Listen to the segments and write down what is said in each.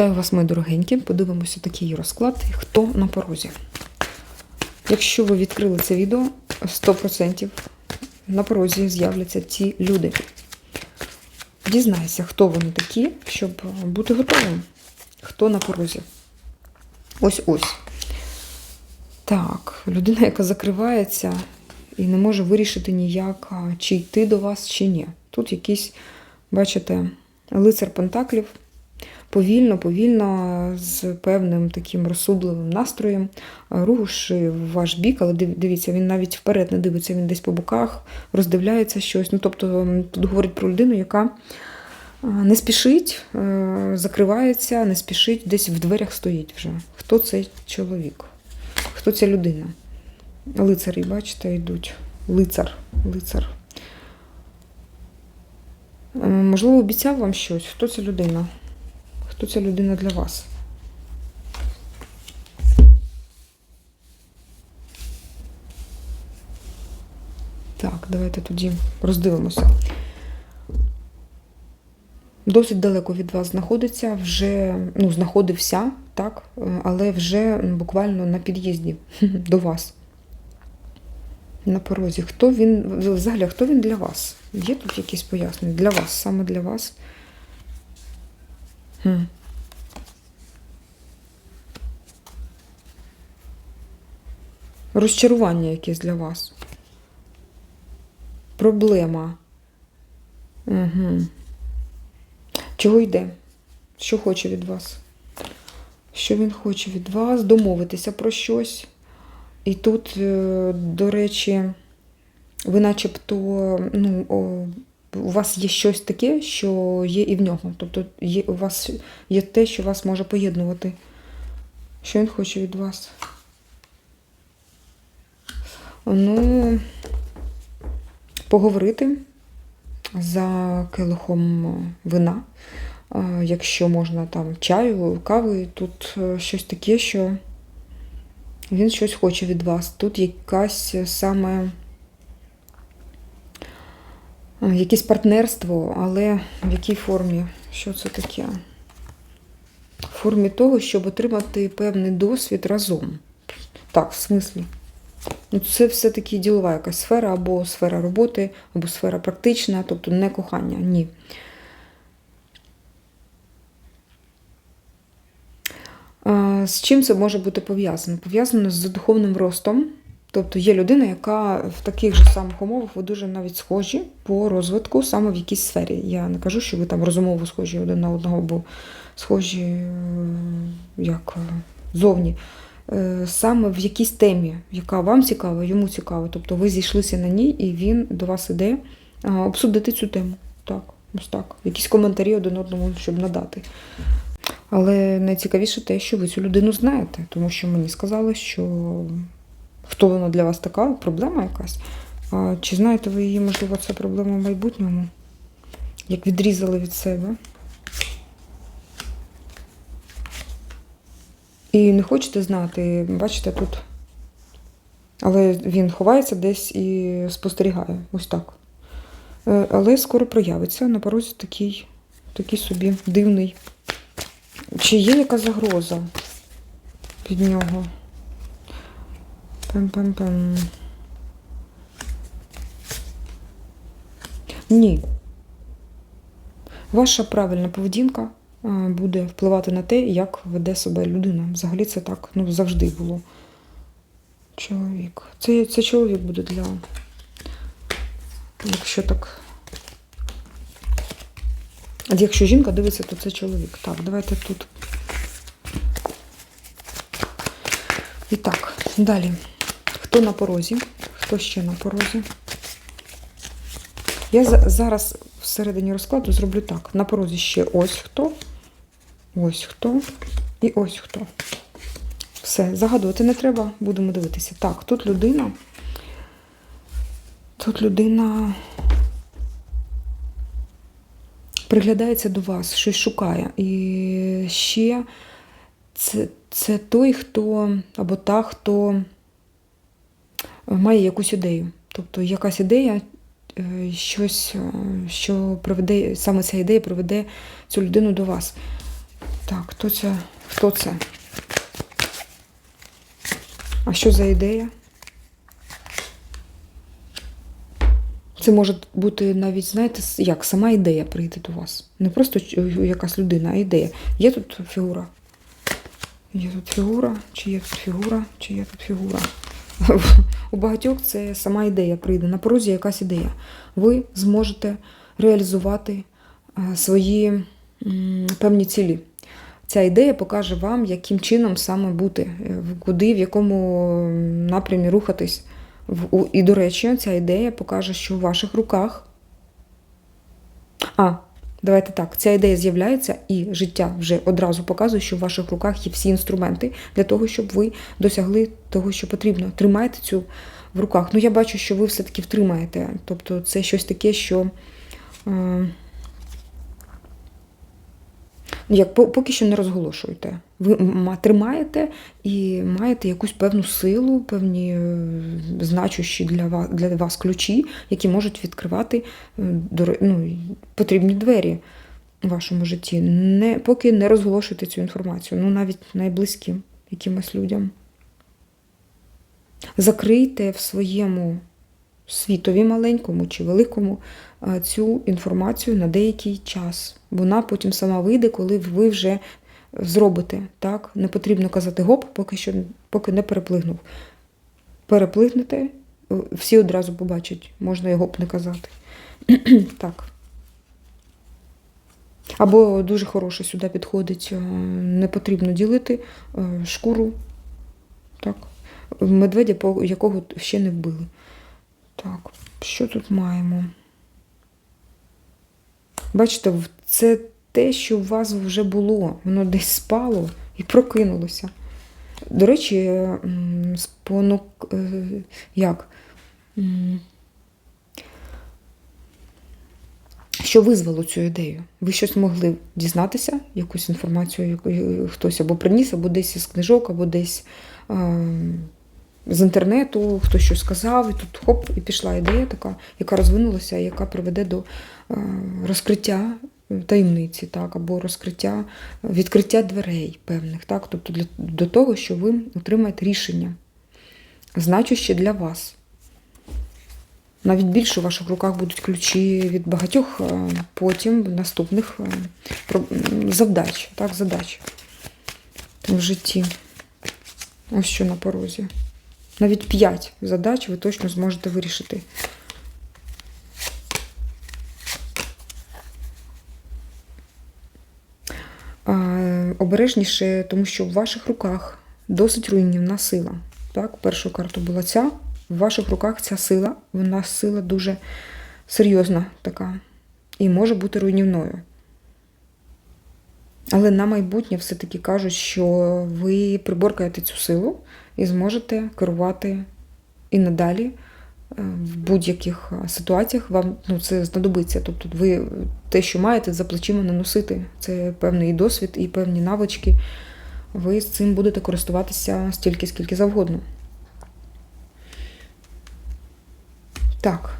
Вітаю вас, мої дорогенькі. Подивимося такий розклад. Хто на порозі? Якщо ви відкрили це відео, 100% на порозі з'являться ці люди. Дізнайся, хто вони такі, щоб бути готовим. Хто на порозі? Ось ось. Так, людина, яка закривається і не може вирішити ніяк, чи йти до вас, чи ні. Тут якийсь, бачите, лицар Пентаклів повільно, повільно, з певним таким розсудливим настроєм рушив в ваш бік, але дивіться, він навіть вперед не дивиться, він десь по боках роздивляється щось. Ну, тобто, тут говорить про людину, яка не спішить, е, закривається, не спішить, десь в дверях стоїть вже. Хто цей чоловік? Хто ця людина? Лицарі, бачите, йдуть. Лицар, лицар. Е, Можливо, обіцяв вам щось. Хто ця людина? Хто ця людина для вас? Так, давайте тоді роздивимося. Досить далеко від вас знаходиться, вже ну, знаходився, так, але вже буквально на під'їзді до вас. На порозі. Хто він, взагалі, хто він для вас? Є тут якісь пояснення? Для вас, саме для вас? Розчарування якесь для вас. Проблема. Угу. Чого йде? Що хоче від вас? Що він хоче від вас? Домовитися про щось. І тут, е, до речі, ви начебто, ну, у вас є щось таке, що є і в нього. Тобто є, у вас є те, що вас може поєднувати. Що він хоче від вас? Ну, поговорити за келихом вина. Якщо можна там чаю, кави, тут е, щось таке, що він щось хоче від вас. Тут якась саме якесь партнерство, але в якій формі? Що це таке? В формі того, щоб отримати певний досвід разом. Так, в смислі. Ну, це все-таки ділова якась сфера, або сфера роботи, або сфера практична, тобто не кохання, ні. З чим це може бути пов'язано? Пов'язано з духовним ростом. Тобто є людина, яка в таких же самих умовах ви дуже навіть схожі по розвитку саме в якійсь сфері. Я не кажу, що ви там розумово схожі один на одного, бо схожі е, як е, зовні. Е, Саме в якійсь темі, яка вам цікава, йому цікава. Тобто ви зійшлися на ній, і він до вас іде обсудити цю тему. Так, ось так. Якісь коментарі один одному, щоб надати. Але найцікавіше те, що ви цю людину знаєте, тому що мені сказали, що хто вона для вас така, проблема якась. Чи знаєте ви її, можливо, це проблема в майбутньому? Як відрізали від себе? І не хочете знати, бачите, тут. Але він ховається десь і спостерігає. Ось так. Е, Але скоро проявиться на порозі такий, такий собі дивний. Чи є яка загроза під нього? Пам-пам-пам. Ні. Ваша правильна поведінка буде впливати на те, як веде себе людина. Взагалі це так ну, завжди було. Чоловік. Це, це чоловік буде для. Якщо так. А якщо жінка дивиться, то це чоловік. Так, давайте тут. І так, далі. Хто на порозі? Хто ще на порозі? Я зараз всередині розкладу зроблю так. На порозі ще ось хто, ось хто і ось хто. Все, загадувати не треба, будемо дивитися. Так, тут людина. Тут людина приглядається до вас, щось шукає. І ще це, це той, хто або та, хто має якусь ідею. Тобто якась ідея, е, щось, е, що приведе, саме ця ідея приведе цю людину до вас. Так, хто це? Хто це? А що за ідея? Це може бути навіть, знаєте, як сама ідея прийде до вас. Не просто якась людина, а ідея. Є тут фігура? Є тут фігура, чи є тут фігура, чи є тут фігура. У багатьох це сама ідея прийде. На порозі якась ідея. Ви зможете реалізувати е, свої певні цілі. Ця ідея покаже вам, яким чином саме бути, е, куди, в якому напрямі рухатись. І, до речі, ця ідея покаже, що в ваших руках. А, давайте так, ця ідея з'являється, і життя вже одразу показує, що в ваших руках є всі інструменти для того, щоб ви досягли того, що потрібно. Тримайте цю в руках. Ну, я бачу, що ви все-таки втримаєте. Тобто це щось таке, що. Е, як поки що не розголошуєте. Ви тримаєте і маєте якусь певну силу, певні е, значущі для вас, для вас ключі, які можуть відкривати е, ну, потрібні двері у вашому житті. Не, поки не розголошуйте цю інформацію, ну навіть найблизьким якимось людям. Закрийте в своєму світові маленькому чи великому цю інформацію на деякий час. Вона потім сама вийде, коли ви вже зробите. Так? Не потрібно казати гоп, поки що поки не переплигнув. Переплигнете, е, всі одразу побачать, можна і гоп не казати. так. Або дуже хороше сюди підходить, е, не потрібно ділити е, шкуру. Так. Медведя, якого ще не вбили. Так, що тут маємо? Бачите, це те, що у вас вже було. Воно десь спало і прокинулося. До речі, спонук. е, Як? Що визвало цю ідею? Ви щось могли дізнатися, якусь інформацію, е, хтось або приніс, або десь із книжок, або десь е, з інтернету, хтось щось сказав, і тут хоп, і пішла ідея така, яка розвинулася, яка приведе до е, розкриття таємниці, так, або розкриття, відкриття дверей певних, так, тобто для, до того, що ви отримаєте рішення, значуще для вас. Навіть більше у ваших руках будуть ключі від багатьох е, потім наступних е, завдач, так, задач в житті. Ось що на порозі. Навіть 5 задач ви точно зможете вирішити. А, обережніше, тому що в ваших руках досить руйнівна сила. Так, першу карту була ця. В ваших руках ця сила, вона сила дуже серйозна така і може бути руйнівною. Але на майбутнє все-таки кажуть, що ви приборкаєте цю силу і зможете керувати і надалі в будь-яких е, ситуаціях вам ну, це знадобиться. Тобто ви те, що маєте, за плечима не носити. Це певний досвід і певні навички. Ви з цим будете користуватися стільки, скільки завгодно. Так.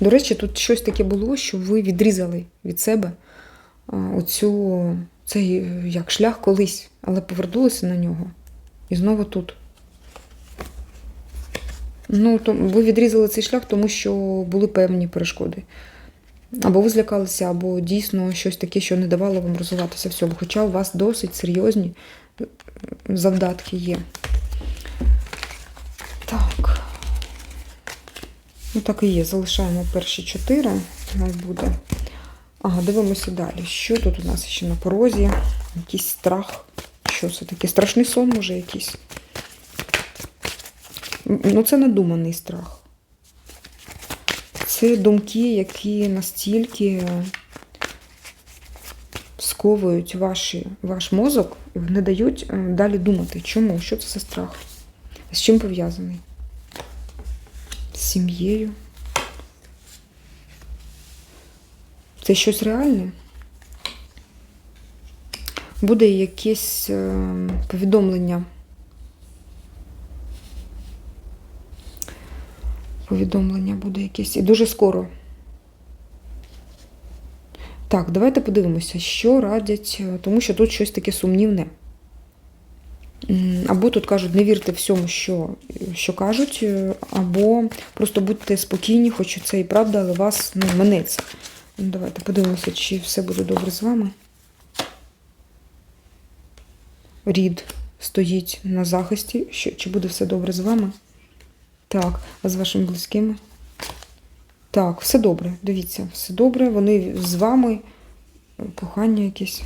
До речі, тут щось таке було, що ви відрізали від себе оцю, цей е, як шлях колись, але повернулися на нього. І знову тут. Ну, то ви відрізали цей шлях, тому що були певні перешкоди. Або ви злякалися, або дійсно щось таке, що не давало вам розвиватися в. Хоча у вас досить серйозні завдатки є. Так. Ну, так і є. Залишаємо перші чотири. Хай буде. Ага, дивимося далі. Що тут у нас ще на порозі? Якийсь страх. Що це таке? Страшний сон, може, якийсь. Ну, це надуманий страх. Це думки, які настільки сковують ваші, ваш мозок, не дають е, далі думати. Чому? Що це за страх? З чим пов'язаний? З сім'єю? Це щось реальне? Буде якесь е, повідомлення. Повідомлення буде якесь. І дуже скоро. Так, давайте подивимося, що радять, е, тому що тут щось таке сумнівне. Або тут кажуть, не вірте всьому, що, що кажуть, е, або просто будьте спокійні, хоч це і правда, але вас ну, минеться. Ну, Давайте подивимося, чи все буде добре з вами. Рід стоїть на захисті, що, чи буде все добре з вами. Так, а з вашими близькими? Так, все добре, дивіться, все добре, вони з вами, кохання якесь.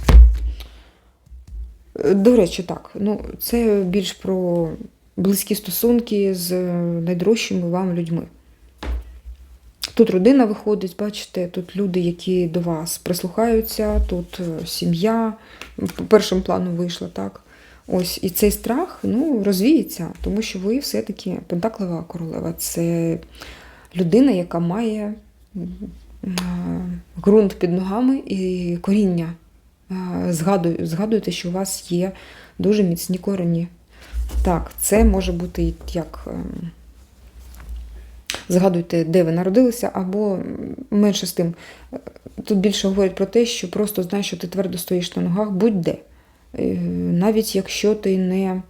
Е, До речі, так, ну, це більш про близькі стосунки з е, найдорожчими вам людьми. Тут родина виходить, бачите, тут люди, які до вас прислухаються, тут е, сім'я першим планом вийшла, так. Ось, і цей страх ну, розвіється, тому що ви все-таки Пентаклова королева. Це людина, яка має ґрунт під ногами і коріння. Згадуй, згадуйте, що у вас є дуже міцні корені. Так, це може бути як. ем, Згадуйте, де ви народилися, або менше з тим. Е, Тут більше говорять про те, що просто знай, що ти твердо стоїш на ногах, будь-де. Е, Навіть якщо ти не,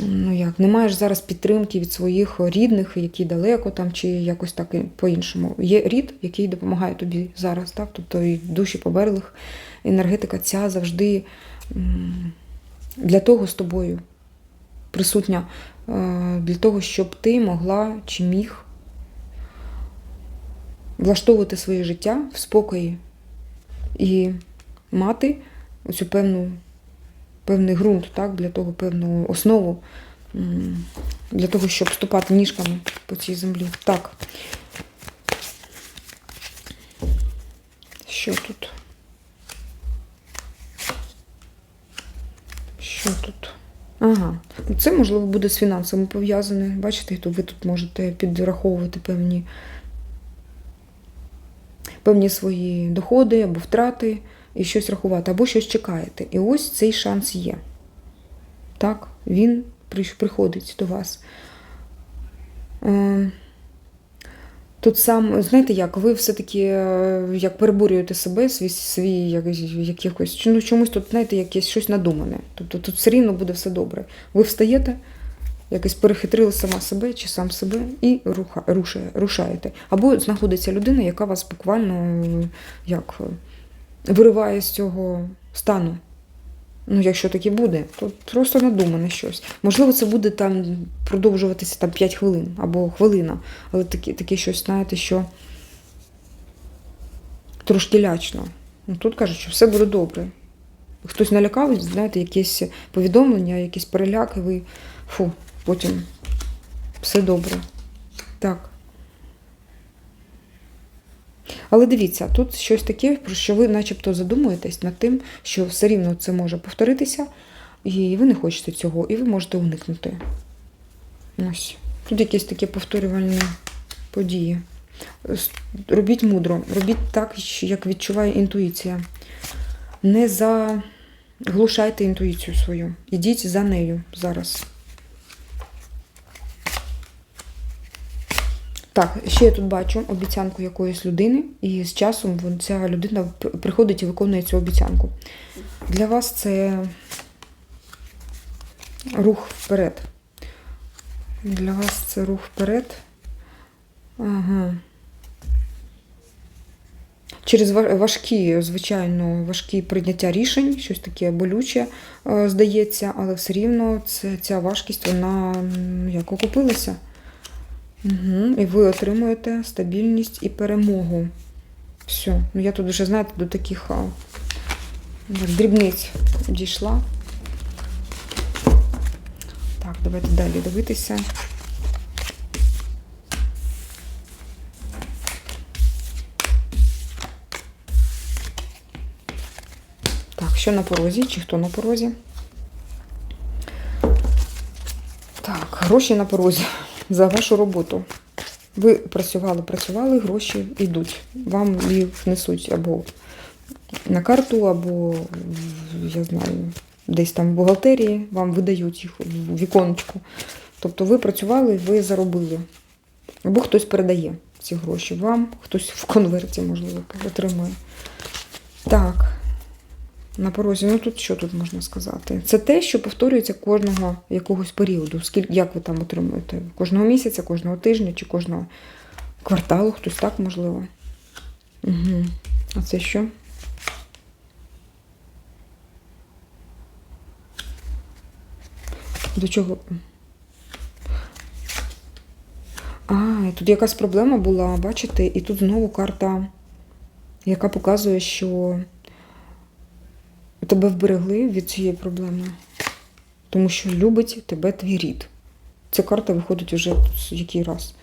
ну як, не маєш зараз підтримки від своїх рідних, які далеко там, чи якось так по-іншому. Є рід, який допомагає тобі зараз, так? тобто і душі поберлих, енергетика ця завжди для того з тобою присутня, е, для того, щоб ти могла чи міг влаштовувати своє життя в спокої і мати оцю певну, певний ґрунт, так, для того певну основу, для того, щоб ступати ніжками по цій землі. Так. Що тут? Що тут? Ага, це можливо буде з фінансами пов'язане. Бачите, то ви тут можете підраховувати певні, певні свої доходи або втрати і щось рахувати, або щось чекаєте. І ось цей шанс є. Так, він приходить до вас. Е, Тут сам, знаєте як, ви все-таки е, як переборюєте себе, свій, свій як, якихось, чи, ну, чомусь тут, знаєте, якесь щось надумане. Тобто тут все рівно буде все добре. Ви встаєте, якось перехитрили сама себе чи сам себе і руха, рушає, рушаєте. Або знаходиться людина, яка вас буквально як вириває з цього стану. Ну, якщо таке буде, то просто надумане щось. Можливо, це буде там продовжуватися там 5 хвилин або хвилина, але таке, таке щось, знаєте, що трошки лячно. Ну, тут кажуть, що все буде добре. Хтось налякав, знаєте, якесь повідомлення, якийсь переляк, і ви фу, потім все добре. Так. Але дивіться, тут щось таке, про що ви начебто задумуєтесь над тим, що все рівно це може повторитися, і ви не хочете цього, і ви можете уникнути. Ось. Тут якісь такі повторювальні події. Робіть мудро, робіть так, як відчуває інтуїція. Не заглушайте інтуїцію свою. Ідіть за нею зараз. Так, ще я тут бачу обіцянку якоїсь людини, і з часом ця людина приходить і виконує цю обіцянку. Для вас це рух вперед. Для вас це рух вперед. Ага. Через важкі, звичайно, важкі прийняття рішень, щось таке болюче, е, здається, але все рівно ця важкість, вона як окупилася. Угу. І ви отримуєте стабільність і перемогу. Все. Ну я тут вже, знаєте, до таких дрібниць дійшла. Так, давайте далі дивитися. Так, що на порозі? Чи хто на порозі? Так, гроші на порозі за вашу роботу. Ви працювали, працювали, гроші йдуть. Вам їх несуть або на карту, або, я знаю, десь там в бухгалтерії, вам видають їх в віконечку. Тобто ви працювали, ви заробили. Або хтось передає. ці гроші. Вам хтось в конверті, можливо, отримує. Так. На порозі, ну тут що тут можна сказати? Це те, що повторюється кожного якогось періоду. Скільки, як ви там отримуєте? Кожного місяця, кожного тижня чи кожного кварталу, хтось так можливо. Угу. А це що? До чого? А, тут якась проблема була, бачите, і тут знову карта, яка показує, що тебе вберегли від цієї проблеми. Тому що любить тебе твій рід. Ця карта виходить уже який раз.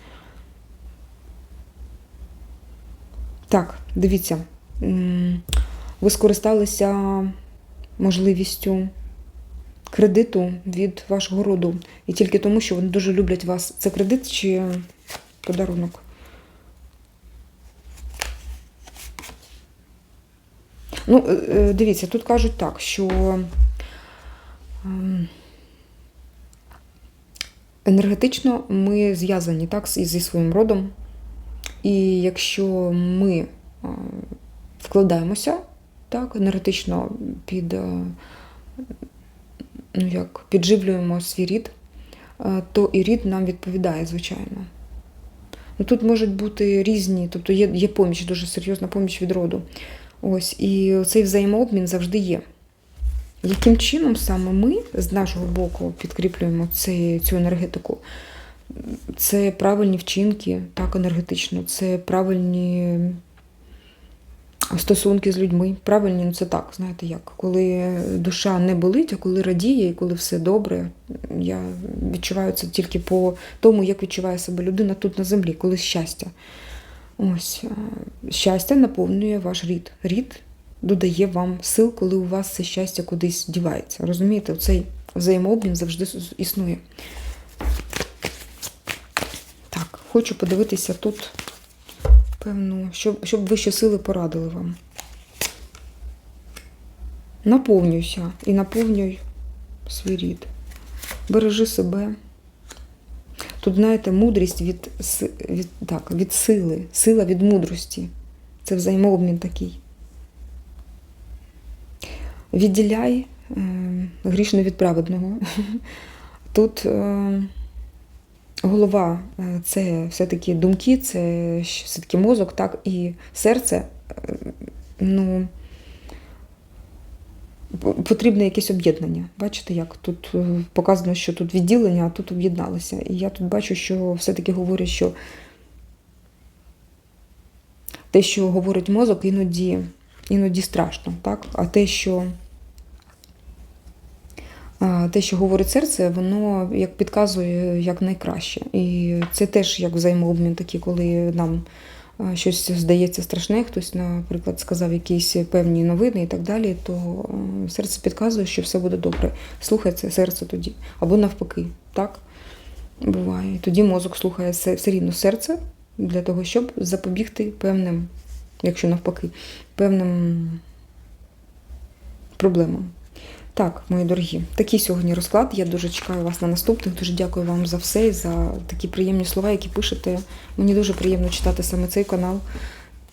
Так, дивіться. Ви скористалися можливістю кредиту від вашого роду. І тільки тому, що вони дуже люблять вас. Це кредит чи подарунок? Ну, е, е, дивіться, тут кажуть так, що ем, енергетично ми зв'язані так, зі своїм родом. І якщо ми е, вкладаємося так, енергетично під, ну як, підживлюємо свій рід, то і рід нам відповідає, звичайно. Ну, тут можуть бути різні, тобто є, є поміч, дуже серйозна поміч від роду. Ось, і цей взаємообмін завжди є. Яким чином саме ми з нашого боку підкріплюємо цей, цю енергетику? Це правильні вчинки, так, енергетично, це правильні стосунки з людьми. Правильні, ну це так, знаєте як. Коли душа не болить, а коли радіє, і коли все добре, я відчуваю це тільки по тому, як відчуває себе людина тут на землі, коли щастя. Ось е, щастя наповнює ваш рід. Рід додає вам сил, коли у вас це щастя кудись дівається. Розумієте, цей взаємообмін завжди існує. Так, хочу подивитися тут, певно, щоб, щоб вищі сили порадили вам. Наповнюйся і наповнюй свій рід. Бережи себе. Тут, знаєте, мудрість від, від, так, від сили, сила від мудрості. Це взаємообмін такий. Відділяй е, грішне від праведного. Тут е, голова е, це все-таки думки, це все-таки мозок, так, і серце, е, ну, потрібне якесь об'єднання. Бачите, як тут е, показано, що тут відділення, а тут об'єдналися. І я тут бачу, що все-таки говорять, що те, що говорить мозок, іноді, іноді страшно, так? А те, що те, що говорить серце, воно як підказує як найкраще. І це теж як взаємообмін такий, коли нам щось здається страшне, хтось, наприклад, сказав якісь певні новини і так далі, то серце підказує, що все буде добре. Слухай це серце тоді. Або навпаки, так? Буває. Тоді мозок слухає все рівно серце для того, щоб запобігти певним, якщо навпаки, певним проблемам. Так, мої дорогі, такий сьогодні розклад. Я дуже чекаю вас на наступних. Дуже дякую вам за все і за такі приємні слова, які пишете. Мені дуже приємно читати саме цей канал.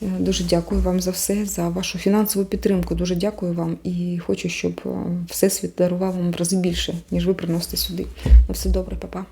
Е, Дуже дякую вам за все, за вашу фінансову підтримку. Дуже дякую вам і хочу, щоб е, Всесвіт дарував вам в рази більше, ніж ви приносите сюди. На все добре, папа.